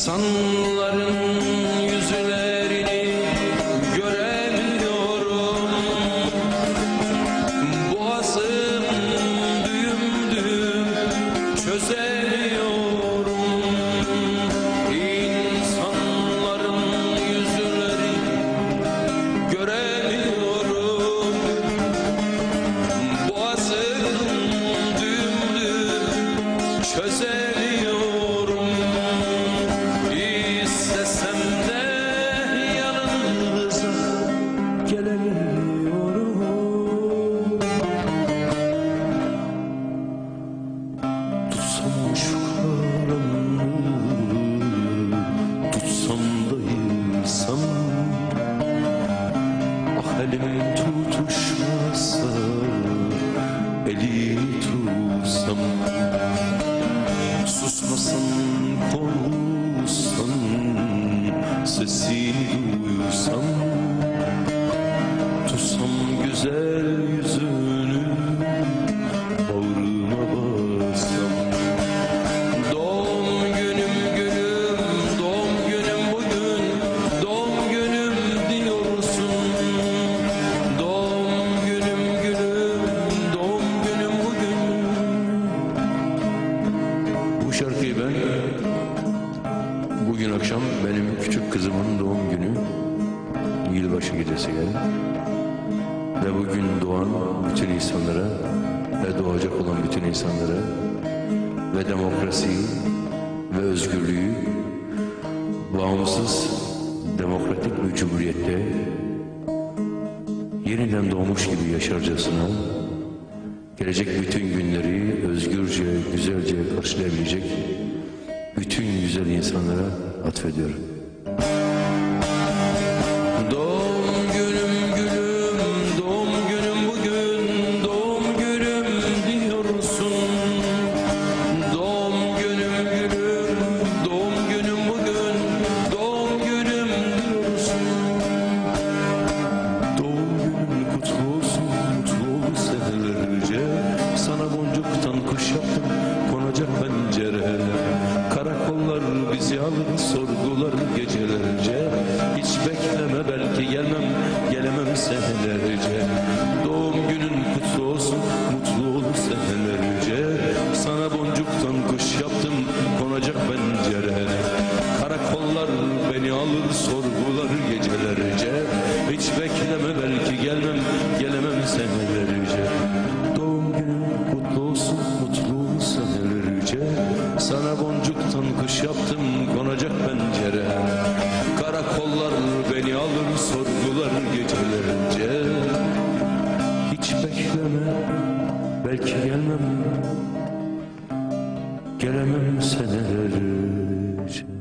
İnsanların Sesini duysam Tutsam güzel yüzünü Bağrıma bassam. Doğum günüm günüm Doğum günüm bugün Doğum günüm diyorsun. Doğum günüm günüm Doğum günüm bugün. Bu şarkıyı ben Bugün akşam benim küçük kızımın doğum günü. Yılbaşı gecesi geldi Ve bugün doğan bütün insanlara Ve doğacak olan bütün insanlara Ve demokrasiyi Ve özgürlüğü Bağımsız Demokratik bir cumhuriyette Yeniden doğmuş gibi yaşarcasına Gelecek bütün günleri özgürce, güzelce karşılayabilecek bütün güzel insanlara atfediyorum. Bizi alır, sorgular gecelerce. Hiç bekleme belki gelmem, gelemem senelerce. Doğum günün kutlu olsun, mutlu ol senelerce. Sana boncuktan kuş yaptım, konacak pencerene. Karakollar beni alır, sorgular gecelerce. Hiç bekleme belki gelmem, gelemem senelerce. Doğum günün kutlu olsun, mutlu ol senelerce. Sana boncuktan kuş yaptım, konacak pencerene. Karakollar beni alır, sorgular gecelerce. Hiç bekleme, belki gelmem, gelemem senelerce.